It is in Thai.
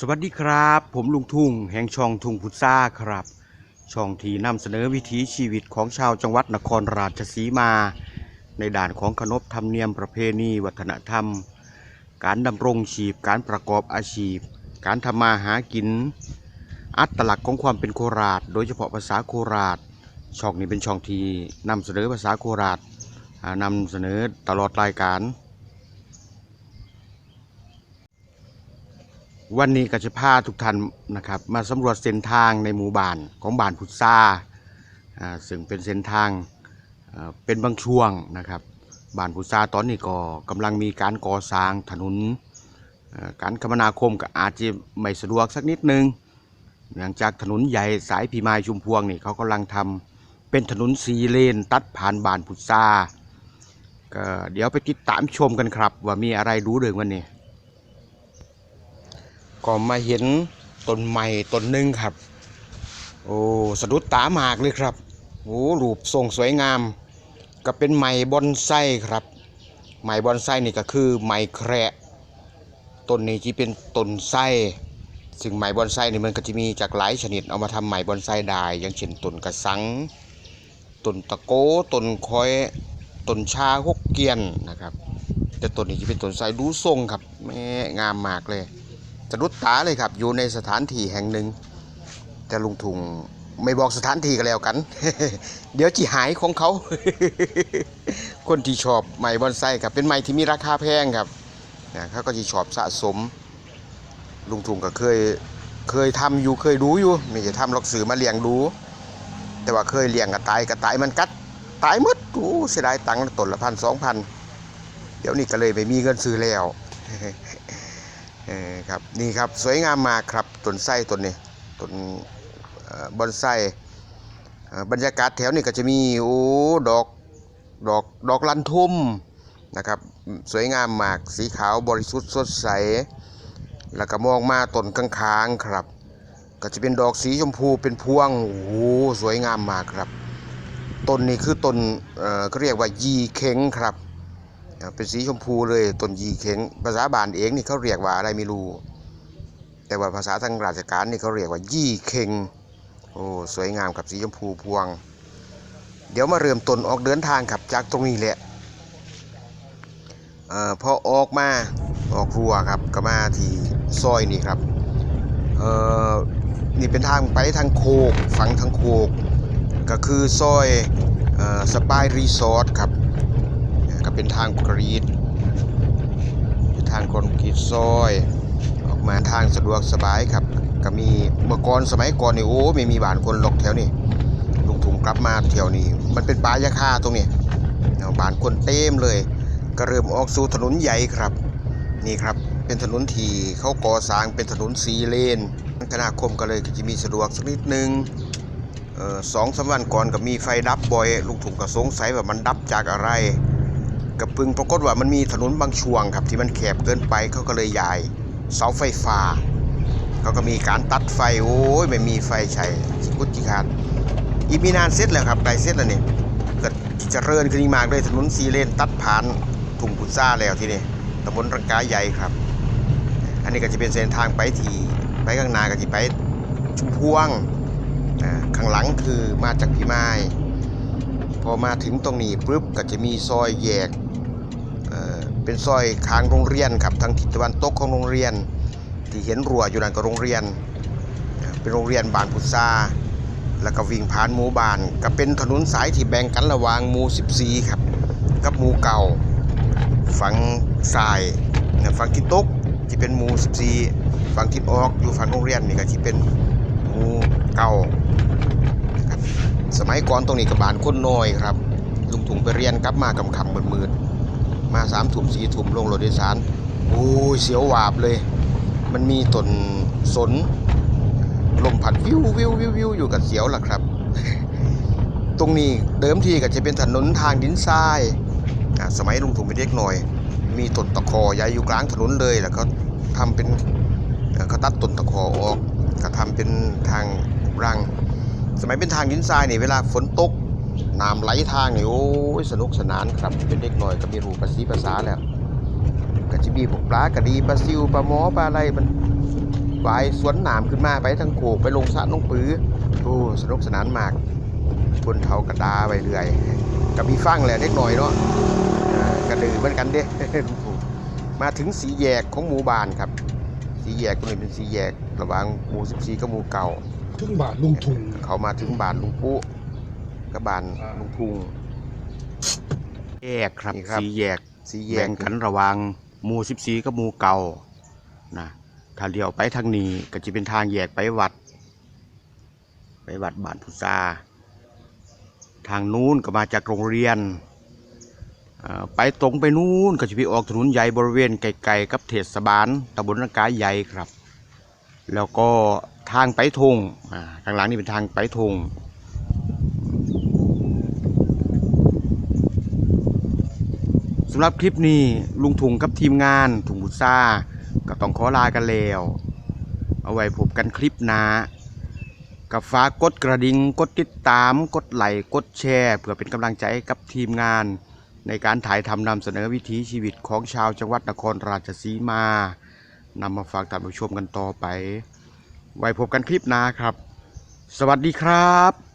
สวัสดีครับ ผมลุงทุ่งแห่งช่องทุ่งพุทราครับ ช่องที่นำเสนอวิถีชีวิตของชาวจังหวัดนครราชสีมา ในด่านของขนบธรรมเนียมประเพณีวัฒนธรรม การดำรงชีพการประกอบอาชีพ การทำมาหากิน อัตลักษณ์ของความเป็นโคราช โดยเฉพาะภาษาโคราช ช่องนี้เป็นช่องที่นำเสนอภาษาโคราชนำเสนอตลอดรายการ วันนี้ก็จะพาทุกท่านนะครับ มาสำรวจเส้นทางในหมู่บ้านของบ้านพุทธาอ่าซึ่งเป็นเส้นทางเอ่อเป็นบางช่วงนะครับบ้านพุทธาตอนนี้ก็กำลังมีการก่อสร้างถนนเอ่อการคมนาคมก็อาจจะไม่สะดวกสักนิดนึงเนื่องจากถนนใหญ่สายพีมายชุมพวงนี่เขากำลังทำเป็นถนนสีเลนตัดผ่านบ้านพุทธาก็เดี๋ยวไปติดตามชมกันครับ ว่ามีอะไรรู้เรื่องวันนี้ ก็มาเห็นต้นไม้ต้นหนึ่งครับ โอ้สะดุดตามากเลยครับโอ้รูปทรงสวยงาม ก็เป็นไม้บอนไซครับไม้บอนไซนี่ก็คือไม้แคระต้นนี้ที่เป็นต้นไส้ซึ่งไม้บอนไซนี่มันก็จะมีจากหลายชนิดเอามาทำไม้บอนไซได้อย่างเช่นต้นกระสังต้นตะโกต้นคอยต้นชาฮกเกียนนะครับ แต่ต้นนี้จะเป็นต้นไทรดูทรงครับแม่งามมากเลย สะดุดตาเลยครับ อยู่ในสถานที่แห่งหนึ่ง แต่ลุงทุงไม่บอกสถานที่ก็แล้วกัน เดี๋ยวจีหายของเขา คนที่ชอบไม้บอนไซครับ เป็นไม้ที่มีราคาแพงครับนะเขาก็จะชอบสะสม ลุงทุงก็เคยเคยทำอยู่เคยดูอยู่ ไม่ใช่ทำหรอกสื่อมาเลี้ยงดูแต่ว่าเคยเลี้ยงกระต่ายกระต่ายมันกัดตายมดโอ้เสียดายตังค์ตนละพันสองพันเดี๋ยวนี้ก็เลยไม่มีเงินซื้อแล้ว เออครับนี่ครับสวยงามมากครับต้นไส้ต้นนี้ต้นบอนไซเอ่อบรรยากาศแถวนี้ก็จะมีโอ้ดอกดอกดอกลันทุ่มนะครับสวยงามมากสีขาวบริสุทธิ์สดใส แล้วก็มองมาต้นข้างๆครับ ก็จะเป็นดอกสีชมพูเป็นพวงโอ้โหสวยงามมากครับต้นนี้คือต้นเอ่อเรียกว่ายีเข็งครับ เป็นสีชมพูเลยต้นยีเข็งภาษาบานเองนี่เขาเรียกว่าอะไรไม่รู้ แต่ว่าภาษาทางราชการนี่เขาเรียกว่ายี่เข็งโอ้สวยงามกับสีชมพูพวง เดี๋ยวมาเริ่มต้นออกเดินทางครับจากตรงนี้แหละออพอออกมาออกรัวครับก็มาที่ซอยนี่ครับนี่เป็นทางไปทางโคกฝั่งทางโคก ก็คือซอยออสปายรีสอร์ทครับ เป็นทางกรีดเป็นทางคนกรีตซอย ออกมาทางสะดวกสบายครับ ก็มีเมื่อก่อนสมัยก่อนนี่โอ้ไม่มีบ้านคนหรอกแถวนี้ลุงถุงกลับมาแถวนี้ มันเป็นป่ายาคาตรงนี้บ้านคนเต็มเลย ก็เริ่มออกสู่ถนนใหญ่ครับ นี่ครับเป็นถนนที่เขาก่อสร้างเป็นถนนสีเลนคณะคมก็เลยจะมีสะดวกสักนิดนึงออสองสามวันก่อนก็มีไฟดับบ่อยลุงถุงก็สงสัยว่ามันดับจากอะไร กับพึงปรากฏว่ามันมีถนนบางช่วงครับที่มันแคบเกินไปเขาก็เลยย้ายเสาไฟฟ้าเขาก็มีการตัดไฟโอ้ยไม่มีไฟใช้สกุจิขาดอีมีนานเสร็จแล้วครับใกล้เสร็จแล้วนี่ก็เจริญขึ้นมากเลยถนนสีเลนตัดผ่านทุ่งพุทราแล้วที่นี่ตำบลรังกาใหญ่ครับ อันนี้ก็จะเป็นเส้นทางไปที่ไปข้างหน้าก็จะไปชุมพวงอ่าข้างหลังคือมาจากพิมายพอมาถึงตรงนี้ปุ๊บก็จะมีซอยแยก เป็นซอยค้างโรงเรียนครับทางทิศตะวันตกของโรงเรียน ที่เห็นรั้วอยู่นั่นก็โรงเรียน เป็นโรงเรียนบานพุทราแล้วก็วิ่งผ่านหมู่บ้าน ก็เป็นถนนสายที่แบ่งกันระหว่างหมู่14 ครับ กับหมู่เก่าฝั่งซ้ายเนี่ยฝั่งทิศตกที่เป็นหมู่14ฝั่งทิศออกอยู่ฝั่งโรงเรียนนี่ก็ที่เป็นหมู่เก่าสมัยก่อนตรงนี้กับบานคนน้อยครับลุงถุงไปเรียนกลับมากำคำมืดๆ มาสามถุ่มสี่ถุ่มลงรถโดยสารโอ้ยเสียวหวาบเลย มันมีต้นสนลมพัดวิววิววิววิวอยู่กับเสียวล่ะครับ ตรงนี้เดิมทีก็จะเป็นถนนทางดินทรายสมัยลุงถุงเป็นเด็กหน่อย มีต้นตะคอใหญ่อยู่กลางถนนเลยแล้วก็ทำเป็นเขาตัดต้นตะคอออกก็ทำเป็นทางรัง สมัยเป็นทางดินทรายนี่เวลาฝนตก น้ำไหลทางนี่โอ้ยสนุกสนานครับ เป็นเด็กน้อยก็มีรูปภาษีภาษาแล้วก็จะมีพวกปลากระดีปลาซิวปลาหมอปลาอะไรมันวายสวนหนามขึ้นมาไปทั้งโขกไปลงสระน้องปื้อโอ้สนุกสนานมากคนเทากระดาไปเรื่อยกับมีฟังแหละเล็กหน่อยเนาะอ่ากระดือเหมือนกันเด้ลุงปู่มาถึงสีแยกของหมู่บ้านครับ สีแยกตรงนี้เป็นสีแยกระหว่างหมู่14กับหมู่เก่าถึงบาทลุงทุงเขามาถึงบ้านลุงปุ๊ กับบ้านลุงพุงแยกครับสีแยกสีแยกกันระหว่างหมู่14กับหมู่เก่านะถ้าเลี้ยวไปทางนี้ก็จะเป็นทางแยกไปวัด ไปวัดบ้านพุทราทางนู้นก็มาจากโรงเรียนเอ่อไปตรงไปนู้นก็จะไปออกถนนใหญ่บริเวณไกลๆกับเทศบาลตำบลนังกายใหญ่ครับ แล้วก็ทางไปทงอ่าทางหลังนี่เป็นทางไปทงำหรับคลิปนี้ลุงถุงกับทีมงานถุงบุษาก็ต้องขอลากันแล้ว เอาไว้พบกันคลิปหน้ากับฝากกดกระดิ่งกดติดตาม กดไลค์กดแชร์เพื่อเป็นกำลังใจกับทีมงาน ในการถ่ายทำนำเสนอวิถีชีวิตของชาวจังหวัดนครราชสีมานำมาฝากท่านผู้ชมกันต่อไป ไว้พบกันคลิปหน้าครับ สวัสดีครับ